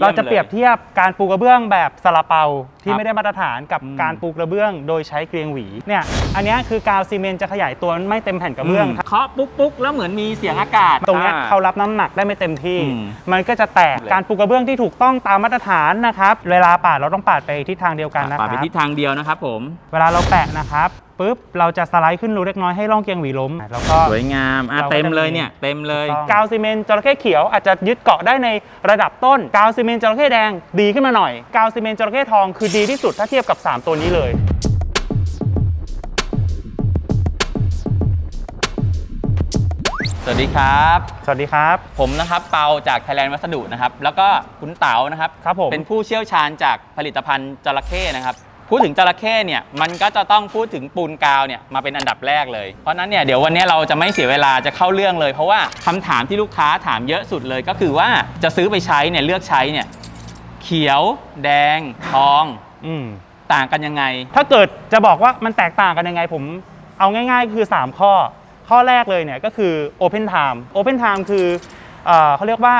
เรายี่ยมจะเปรียบเทียบการปูกระเบื้องแบบซาลาเปาที่ครับไม่ได้มาตรฐานกับอืมการปูกระเบื้อง โดยใช้เกลียงหวีเนี่ยอันเนี้ยคือกาวซีเมนต์จะขยายตัวไม่เต็มแผ่นกระเบื้องมเคาะปุ๊กปุ๊กแล้วเหมือนมีเสียงอากาศ ตรงเนี้ยอ่เขารับน้ำหนักได้ไม่เต็มที่ อืมมันก็จะแตกเลย การปูกระเบื้องที่ถูกต้องตามมาตรฐานนะครับ เวลาปาดเราต้องปาดไปทิศทางเดียวกันนะคปารัดบไปทิศทางเดียวนะครับผม เวลาเราแปะนะครับ ปุ๊บเราจะสไลด์ขึ้นรูเล็กน้อยให้ร่องเกลียงหวีล้มแล้วก็ สวยงามอะเราก็เต็มจะมีเลยเนี่ย เต็มเลยกาวซีเมนต์จระเข้เขียวอาจจะยึดเกาะได้ในระดับต้น กาวซีเมนต์จระเข้แดงดีขึ้นมาหน่อย กาวซีเมนต์จระเข้ทองคือดีที่สุดถ้าเทียบกับ 3 ตัวนี้เลย สวัสดีครับ สวัสดีครับ ผมนะครับเปาจากไทยแลนด์วัสดุนะครับ แล้วก็คุณเต๋านะครับ ครับผม เป็นผู้เชี่ยวชาญจากผลิตภัณฑ์จระเข้นะครับ พูดถึงจระเข้เนี่ยมันก็จะต้องพูดถึงปูนกาวเนี่ยมาเป็นอันดับแรกเลย เพราะฉะนั้นเนี่ยเดี๋ยววันนี้เราจะไม่เสียเวลาจะเข้าเรื่องเลย เพราะว่าคำถามที่ลูกค้าถามเยอะสุดเลยก็คือว่าจะซื้อไปใช้เนี่ยเลือกใช้เนี่ยเขียว แดง ทอง อืมต่างกันยังไง ถ้าเกิดจะบอกว่ามันแตกต่างกันยังไงผมเอาง่าย ๆ คือ 3 ข้อ ข้อแรกเลยเนี่ยก็คือ Open Time Open Time คือเออเขาเรียกว่า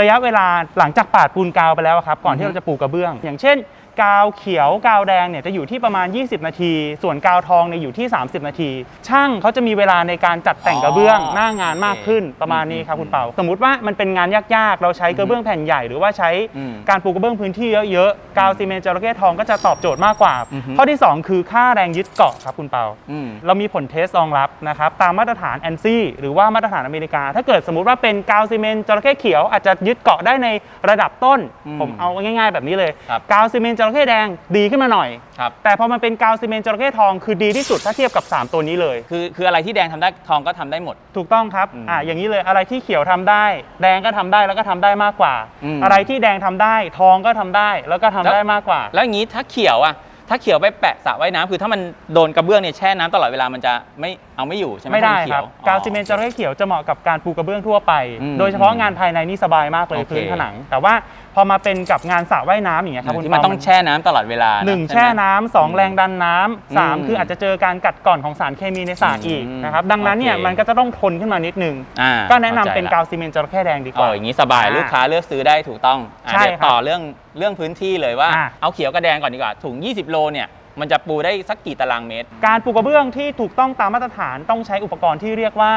ระยะเวลาหลังจากปาดปูนกาวไปแล้วอะครับก่อนอือฮึที่เราจะปูกระเบื้อง อย่างเช่น กาวเขียวกาวแดงเนี่ยจะอยู่ที่ประมาณ 20 นาที ส่วนกาวทองเนี่ยอยู่ที่ 30 นาที ช่างเขาจะมีเวลาในการจัดแต่งกระเบื้องหน้างานมากขึ้นประมาณนี้ครับคุณเปาสมมุติว่ามันเป็นงานยากๆ เราใช้กระเบื้องแผ่นใหญ่หรือว่าใช้อืมการปูกระเบื้องพื้นที่เยอะๆกาวซีเมนต์จระเข้ทองก็จะตอบโจทย์มากกว่าอือฮึข้อที่ 2 คือค่าแรงยึดเกาะครับคุณเปาอืมเรามีผลเทสรองรับนะครับตามมาตรฐานแอนซี่หรือว่ามาตรฐานอเมริกา ถ้าเกิดสมมุติว่าเป็นกาวซีเมนต์จระเข้เขียวอาจจะยึดเกาะได้ในระดับต้นอืมผมเอาง่าย ๆ แบบนี้เลยครับกาวซีเมนต์จระเข้แดงดีขึ้นมาหน่อย ครับ แต่พอมันเป็นกาวซีเมนต์จระเข้ทองคือดีที่สุดถ้าเทียบกับ 3 ตัวนี้เลย คือคืออะไรที่แดงทำได้ทองก็ทำได้หมด ถูกต้องครับอืมอ่าอย่างนี้เลยอะไรที่เขียวทำได้ แดงก็ทำได้แล้วก็ทำได้มากกว่า อืม อะไรที่แดงทำได้ ทองก็ทำได้แล้วก็ทำแล้วได้มากกว่า แล้วอย่างนี้ถ้าเขียวอะถ้าเขียวไปแปะสระว่ายน้ำคือถ้ามันโดนกระเบื้องเนี่ยแช่น้ำตลอดเวลามันจะไม่เอาไม่อยู่ใช่ไหมไม่ได้ถ้าเขีคยรัวบอ๋อ กาวซีเมนต์จระเข้เขียวจะเหมาะกับการปูกระเบื้องทั่วไป อืมโดยเฉพาะงานภายในนี่สบายมากเลยโอเค พื้นผนัง แต่ว่าพอมาเป็นกับงานสระว่ายน้ำอย่างเงี้ยครับคุณที่มันปาต้องแช่น้ำตลอดเวลาะหนึ่งใช่แช่ไหมน้ำสองแรงดันน้ำสามอืมคืออาจจะเจอการกัดก่อนของสารเคมีในสระอืมอีกนะครับดังนั้นเนี่ยโอเค มันก็จะต้องทนขึ้นมานิดนึง อ่าก็แนะนำข้ใจเป็นละกาวซีเมนต์จระเข้แดงดีกอ๋อว่าอย่างนี้สบายอ่าลูกค้าเลือกซื้อได้ถูกต้องอะใช่เดี๋ยวครับต่อเรื่องเรื่องพื้นที่เลยว่าอะ เอาเขียวกับแดงก่อนดีกว่าถุง 20 โลเนี่ยมันจะปูได้สักกี่ตารางเมตร การปูกระเบื้องที่ถูกต้องตามมาตรฐานต้องใช้อุปกรณ์ที่เรียกว่า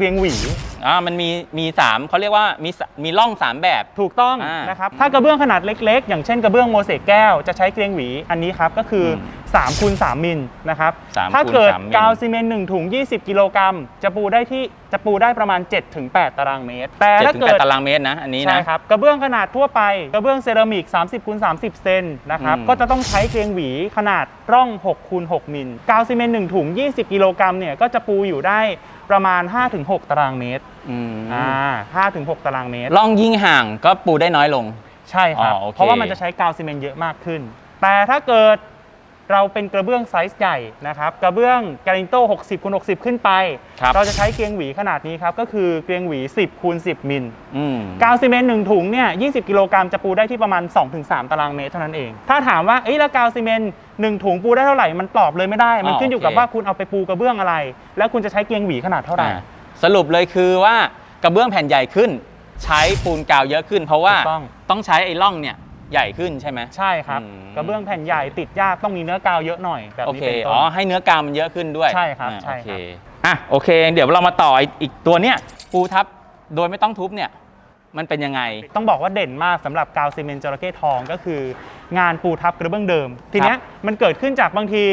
เกลียงหวี อ่ามันมีมีสามเขาเรียกว่ามีสมีร่องสามแบบ ถูกต้องอ่านนะครับถ้ากระเบื้องขนาดเล็ก ๆ อย่างเช่นกระเบื้องโมเสกแก้วจะใช้เกลียงหวีอันนี้ครับก็คืออ 3คูณ3มิลนะครับสามถ้าคูณเกิดสามมิลกาวซีเมนต์1ถุง 20 กิโลกรัมจะปูได้ที่จะปูได้ประมาณ 7-8 ตารางเมตร แต่เจ็ดถ้าถึงเกิแปดดตารางเมตรนะอันนี้ใช่นะครับกระเบื้องขนาดทั่วไปกระเบื้องเซรามิก 30คูณ30 เซนนะครับอืมก็จะต้องใช้เกลียงหวีขนาดร่อง6คูณ6มิลกาวซีเมนต์1ถุง 20 กิโลกรัมเนี่ยก็จะปูอยู่ได้ประมาณ 5-6 ตารางเมตรอืมอ่า5-6 ตารางเมตรร่องยิ่งห่างก็ปูได้น้อยลงใช่ครับอ๋อโอเคเพราะว่ามันจะใช้กาวซีเมนต์เยอะมากขึ้น แต่ถ้าเกิด เราเป็นกระเบื้องไซส์ใหญ่นะครับกระเบื้องการินโต้60คูณ60 ขึ้นไป ครับเราจะใช้เกลียงหวีขนาดนี้ครับ ก็คือเกลียงหวี 10คูณ10 มิลอืม กาวซีเมนต์หนึ่งถุงเนี่ย20 กิโลกรัมจะปูได้ที่ประมาณ 2-3 ตารางเมตรเท่านั้นเอง ถ้าถามว่าเอ้ยแล้วกาวซีเมนต์หนึ่งถุงปูได้เท่าไหร่มันตอบเลยไม่ได้ มันอ๋อขึ้นอยู่โอเคกับว่าคุณเอาไปปูกระเบื้องอะไร แล้วคุณจะใช้เกลียงหวีขนาดเท่าไหร่ อ่าสรุปเลยคือว่ากระเบื้องแผ่นใหญ่ขึ้น ใช้ปูนกาวเยอะขึ้น เพราะว่าถูกต้อง ต้องใช้ไอ้ร่องเนี่ย ใหญ่ขึ้นใช่ไหม ใช่ครับอืม กระเบื้องแผ่นใหญ่ติดยากต้องมีเนื้อกาวเยอะหน่อยแบบโอนี้เค เป็นต้อ๋อนให้เนื้อกาวมันเยอะขึ้นด้วยใช่ครับอ่าใช่โอเคครับอะโอเค เดี๋ยวเรามาต่ออีกอีกตัวเนี้ยปูทับโดยไม่ต้องทุบเนี่ย มันเป็นยังไง ต้องบอกว่าเด่นมากสำหรับกาวซีเมนต์จระเข้ทองก็คือ งานปูทับกระเบื้องเดิม ทีเนี้ยมันเกิดขึ้นจากบางที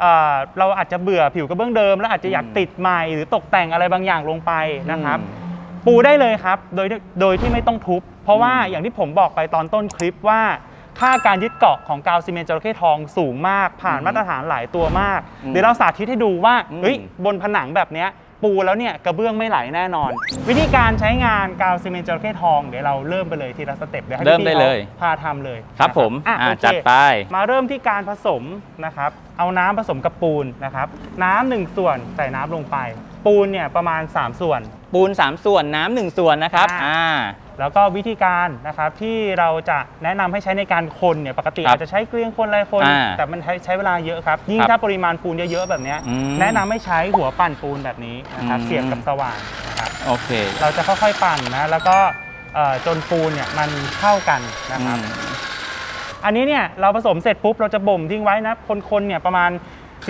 เอ่อเราอาจจะเบื่อผิวกระเบื้องเดิม แล้วอาจจะอยากอืมติดใหม่หรือตกแต่งอะไรบางอย่างลงไปนะครับ อืม ปูได้เลยครับโดยโดยที่ไม่ต้องทุบ เพราะว่าอืมอย่างที่ผมบอกไปตอนต้นคลิปว่า ค่าการยึดเกาะของกาวซีเมนต์จระเข้ทองสูงมาก ผ่านมาตรฐานหลายตัวมากอืมเดี๋ยวเราสาธิตให้ดูว่าอืมเฮ้ยบนผนังแบบเนี้ยปูแล้วเนี่ยกระเบื้องไม่ไหลแน่นอน วิธีการใช้งานกาวซีเมนต์จระเข้ทองเดี๋ยวเราเริ่มไปเลยทีละสเต็ปเดี๋ยวให้เริ่มพี่ได้ๆเลยขาพาทำเลยครับนะผมอะอ่าโอเคจัดไปมาเริ่มที่การผสมนะครับ เอาน้ำผสมกับปูนนะครับ น้ำหนึ่งส่วนใส่น้ำลงไป ปูนเนี่ยประมาณ 3 ส่วน ปูน 3 ส่วนน้ำหนึ่งส่วนนะครับอ่า อ่า แล้วก็วิธีการนะครับที่เราจะแนะนำให้ใช้ในการคนเนี่ยปกติครับอาจจะใช้เกลียงคนอะไรคน อ่าแต่มันใช้ใช้เวลาเยอะครับ ยิ่งครับถ้าปริมาณปูนเยอะๆแบบเนี้ยอืมแนะนำให้ใช้หัวปั่นปูนแบบนี้นะครับอืม เสียบกับสว่านนะครับโอเคเราจะค่อยๆปั่นนะแล้วก็เอ่อจนปูนเนี่ยมันเข้ากันนะครับ อืม อันนี้เนี่ยเราผสมเสร็จปุ๊บเราจะบ่มทิ้งไว้นะคนๆเนี่ยประมาณ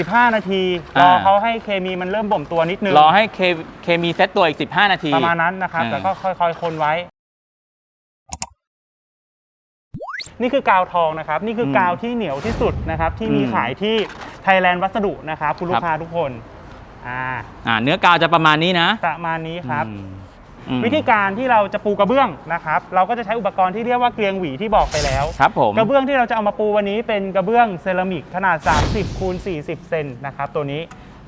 15 นาทีรอเขาให้เคมีมันเริ่มบ่มตัวนิดนึงรอให้เคเคมีเซตตัวอีก 15 นาที ประมาณนั้นนะครับอ่าแล้วก็ค่อยๆคนไว้ นี่คือกาวทองนะครับ นี่คืออกาวที่เหนียวที่สุดนะครับ ที่มีขายที่ไทยแลนด์วัสดุนะครับ คุณลูกค้าทุกคนอ่าอ่าเนื้อกาวจะประมาณนี้นะ ประมาณนี้ครับ อืมอืมวิธีการที่เราจะปูกระเบื้องนะครับ เราก็จะใช้อุปกรณ์ที่เรียกว่าเกลียงหวีที่บอกไปแล้วครับผม กระเบื้องที่เราจะเอามาปูวันนี้เป็นกระเบื้องเซรามิกขนาด 30คูณ40 เซนนะครับตัวนี้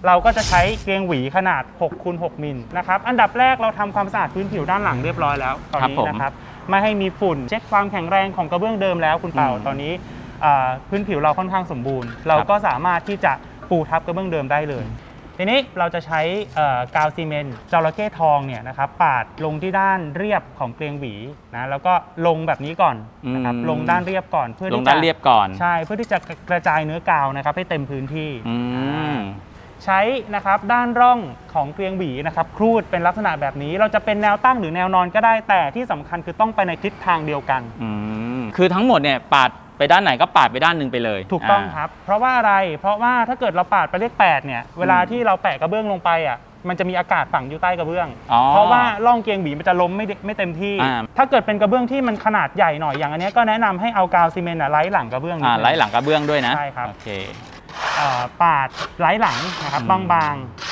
เราก็จะใช้เกลียงหวีขนาด6คูณ6มิลนะครับอันดับแรกเราทำความสะอาดพื้นผิวด้านหลังเรียบร้อยแล้วตอนครับนี้ผมนะครับไม่ให้มีฝุ่นเช็คความแข็งแรงของกระเบื้องเดิมแล้วคุณเป่าอืม ตอนนี้อ่าพื้นผิวเราค่อนข้างสมบูรณ์ เราก็สามารถที่จะปูทับกระเบื้องเดิมได้เลย ทีนี้เราจะใช้เอ่อกาวซีเมนต์จระเข้ทองเนี่ยนะครับปาดลงที่ด้านเรียบของเกลียงหวีนะแล้วก็ลงแบบนี้ก่อนนะครับอืมลงด้านเรียบก่อนเพื่อลงที่ด้านจะเรียบก่อนใช่เพื่อที่จะกระจายเนื้อกาวนะครับให้เต็มพื้นที่อืมใช้นะครับด้านร่องของเกลียงหวีนะครับครูดเป็นลักษณะแบบนี้ เราจะเป็นแนวตั้งหรือแนวนอนก็ได้แต่ที่สำคัญคือต้องไปในทิศทางเดียวกันอืมคือทั้งหมดเนี่ยปาด ไปด้านไหนก็ปาดไปด้านหนึ่งไปเลยถูกต้องา ครับ เพราะว่าอะไร เพราะว่าถ้าเกิดเราปาดไปเลข8เนี่ย เวลาที่เราแปะกระเบื้องลงไปอะ มันจะมีอากาศฝังอยู่ใต้กระเบื้อง อ๋อเพราะว่าร่องเกลียงหวีมันจะล้มไม่ได้ไม่เต็มที่ อ่า ถ้าเกิดเป็นกระเบื้องที่มันขนาดใหญ่หน่อยอย่างอันเนี้ยก็แนะนำให้เอากาวซีเมนต์อะไล่หลังกระเบื้องนิดอ่านึง ไล่หลังกระเบื้องด้วยนะใช่ครับ โอเค เอ่อปาดไล่หลังนะครับอืม บางๆ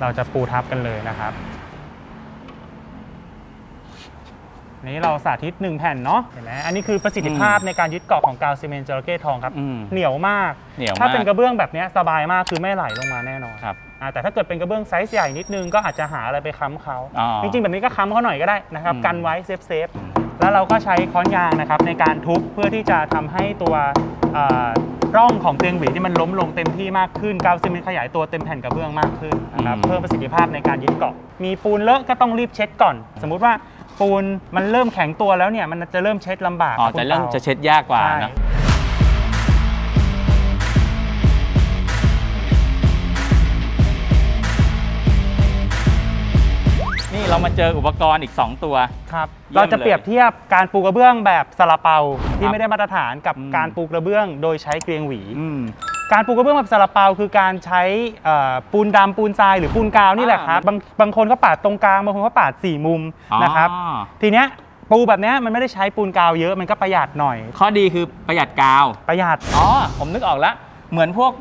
เราจะปูทับกันเลยนะครับ นี้เราสาธิตหนึ่งแผ่นเนาะเห็นไหมอันนี้คือประสิทธิภาพในการยึดเกาะของกาวซีเมนต์จระเข้ทองครับ อืมเหนียวมาก เหนียวถ้ามาเป็นกกระเบื้องแบบเนี้ยสบายมากคือไม่ไหลลงมาแน่นอนครับ อ่าแต่ถ้าเกิดเป็นกระเบื้องไซส์ใหญ่นิดนึงก็อาจจะหาอะไรไปค้ำเขาอ๋อจริงๆ แบบนี้ก็ค้ำเขาหน่อยก็ได้นะครับอืม กันไว้เซฟเซฟแล้วเราก็ใช้ค้อนยางนะครับในการทุบเพื่อที่จะทำให้ตัวเอ่อร่องของเตียงหวีที่มันล้มลงเต็มที่มากขึ้นกาวซีเมนต์ขยายตัวเต็มแผ่นกระเบื้องมากขึ้นนะครับเพิ่มประสิทธิภาพในการยึดเกาะ มีปูนเลอะก็ต้องรีบเช็ดก่อน สมมุติว่า ปูนมันเริ่มแข็งตัวแล้วเนี่ยมันจะเริ่มเช็ดลำบากอ๋อครับจะคุณเริ่มปา จะเช็ดยากกว่าใช่นะนี่เรามาเจออุปกรณ์อีก 2 ตัว ครับเยี่ยมเราจะเปรียบเทียบการปูกระเบื้องแบบซาลาเปาคที่รับไม่ได้มาตรฐานกับอืม การปูกระเบื้องโดยใช้เกลียงหวี อืม การปูกระเบื้องแบบซาลาเปาคือการใช้เอ่อปูนดำปูนทรายหรือปูนกาวนี่แหละครับอ่าบางบางคนก็ปาดตรงกลางบางคนก็ปาดสี่มุมอ๋อนะครับทีเนี้ยปูแบบเนี้ยมันไม่ได้ใช้ปูนกาวเยอะมันก็ประหยัดหน่อย ข้อดีคือประหยัดกาว ประหยัด อ๋อ ผมนึกออกแล้ว เหมือนพวก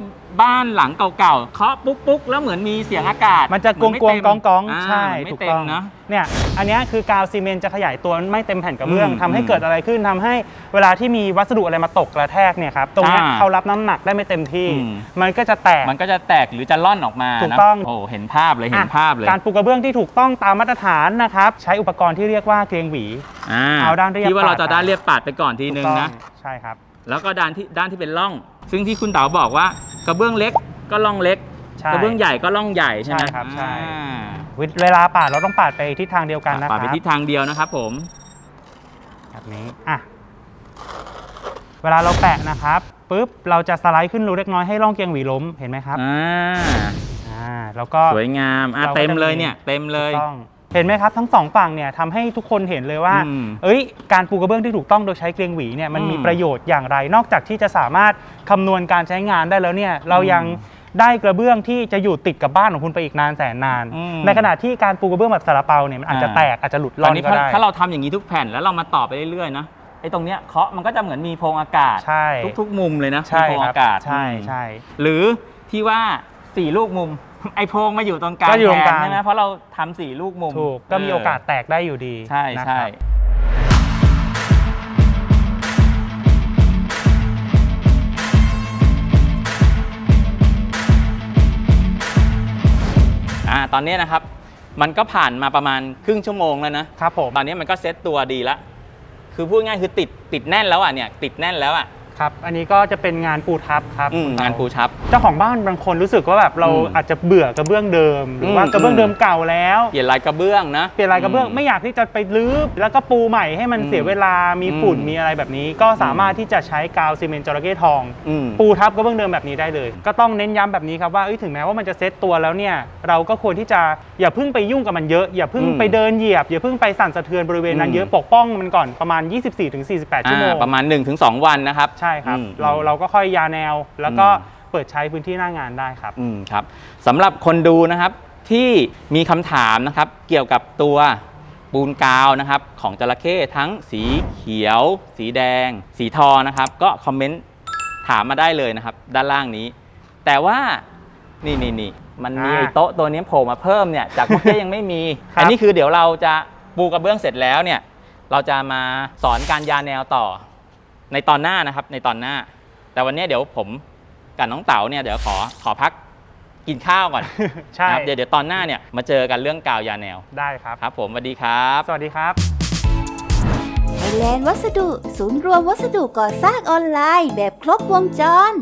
บ้านหลังเก่าๆเคาะปุ๊กปุ๊กแล้วเหมือนมีเสียงอากาศมันจะกวงเหกวงไเต็มกองกองาใช่ไม่ถูกเต็ต้มองนะ เนี่ยอันเนี้ยคือกาวซีเมนต์จะขยายตัวไม่เต็มแผ่นกระเบื้องอืมทำให้เกิดอะไรขึ้นทำให้เวลาที่มีวัสดุอะไรมาตกกระแทกเนี่ยครับตรงเนี้ยอ่าเขารับน้ำหนักได้ไม่เต็มที่ อืม มันก็จะแตก มันก็จะแตกหรือจะล่อนออกมาถูกนะต้อง โอ้เห็นภาพเลยเห็นภาพเลยการปูกระเบื้องที่ถูกต้องตามมาตรฐานนะครับใช้อุปกรณ์ที่เรียกว่าเกลียงหวี อ่าเอาด้านเรียบที่ว่าเราปาดจะด้านเรียบปาดไปก่อนทีนึงถูกต้อนะใช่ครับ แล้วก็ด้านที่ด้านที่เป็นร่อง ซึ่งที่คุณเต๋าบอกว่ากระเบื้องเล็กก็ร่องเล็ก ใช่ กระเบื้องใหญ่ก็ร่องใหญ่ใช่ไหมใช่ครับใช่ อ่าเวลาปาดเราต้องปาดไปทิศทางเดียวกันนะคปารัดบไปทิศทางเดียวนะครับผม แบบนี้อะเวลาเราแปะนะครับปุ๊บเราจะสไลด์ขึ้นรูเล็กน้อยให้ร่องเกลียงหวีล้มเห็นไหมครับอ่า อ่าแล้วก็ สวยงาม อะ เราก็เต็มจะมีเลยเนี่ย เต็มเลย ถูกต้อง เห็นไหมครับทั้งสองฝั่งเนี่ยทำให้ทุกคนเห็นเลยว่า อืมเอ้ย การปูกระเบื้องที่ถูกต้องโดยใช้เกลียงหวีเนี่ยมันอืมมีประโยชน์อย่างไร นอกจากที่จะสามารถคำนวณการใช้งานได้แล้วเนี่ยเรายังอืมได้กระเบื้องที่จะอยู่ติดกับบ้านของคุณไปอีกนานแสนนาน อืมในขณะที่การปูกระเบื้องแบบซาลาเปาเนี่ยมันอาจจะอ่า แตกอาจจะหลุดตร่ออนนนี้ก็ถ้าได้ถ้าเราทำอย่างนี้ทุกแผ่นแล้วเรามาต่อไปเรื่อยๆนะไอ้ตรงเนี้ยเคาะมันก็จะเหมือนมีโพรงอากาศ ใช่ทุกๆมุมเลยนะใช่มีโพรงครับอากาศใช่อืมใช่ หรือที่ว่าสี่ลูกมุม ไอ้โพรงมาอยู่ตรงกลางก็อยู่ตรงกลาง แทนใช่ไหมเพราะเราทำสี่ลูกมุมถูกก็มีโอกาสแตกได้อยู่ดีใช่นะใช่ครับอ่าตอนนี้นะครับ มันก็ผ่านมาประมาณครึ่งชั่วโมงแล้วนะ ครับผม ตอนนี้มันก็เซ็ตตัวดีละ คือพูดง่ายคือติดติดแน่นแล้วอะเนี่ยติดแน่นแล้วอะ ครับ อันนี้ก็จะเป็นงานปูทับครับอืมคุณเปงานปูชับ เจ้าของบ้านบางคนรู้สึกว่าแบบเราอืมอาจจะเบื่อกระเบื้องเดิม หรือว่าอืมกระเบื้องเดิมเก่าแล้ว เปลี่ยนลายกระเบื้องนะ เปลี่ยนลายกระเบื้องไม่อยากที่จะไปรื้อแล้วก็ปูใหม่ให้มันอืมเสียเวลามีฝุ่นอืม มีอะไรแบบนี้ ก็สามารถที่จะใช้กาวซีเมนต์จระเข้ทอง อืม ปูทับกระเบื้องเดิมแบบนี้ได้เลย ก็ต้องเน้นย้ำแบบนี้ครับว่าเอ้ยถึงแม้ว่ามันจะเซ็ตตัวแล้วเนี่ย เราก็ควรที่จะอย่าเพิ่งไปยุ่งกับมันเยอะ อย่าเพิ่งอืมไปเดินเหยียบ อย่าเพิ่งไปสั่นสะเทือนบริเวณนั้นอืมเยอะปกป้องมันก่อนประมาณ 24-48 ชั่วโมง อ่าประมาณ 1-2 วันนะครับ ใช่ครับ อืมเราเราก็ค่อยยาแนว แล้วก็อืม เปิดใช้พื้นที่หน้างานได้ครับ อืมครับสำหรับคนดูนะครับที่มีคำถามนะครับ เกี่ยวกับตัวปูนกาวนะครับ ของจระเข้ทั้งสีเขียว สีแดง สีทองนะครับ ก็คอมเมนต์ถามมาได้เลยนะครับ ด้านล่างนี้ แต่ว่านี่นี่นี่มันมีอ่าไอ้โต๊ะตัวนี้โผล่มาเพิ่มเนี่ยจากเมื่อกี้ยังไม่มี ครับ อันนี้คือเดี๋ยวเราจะปูกระเบื้องเสร็จแล้วเนี่ย เราจะมาสอนการยาแนวต่อ ในตอนหน้านะครับในตอนหน้า แต่วันนี้เดี๋ยวผมกับน้องเต๋าเนี่ยเดี๋ยวขอขอพักกินข้าวก่อนใช่นะครับเดี๋ยวเดี๋ยวตอนหน้าเนี่ยมาเจอกันเรื่องกาวยาแนวได้ครับ ครับ ผมสวัสดีครับ สวัสดีครับ ไทยแลนด์วัสดุ ศูนย์รวมวัสดุก่อสร้างออนไลน์แบบครบวงจร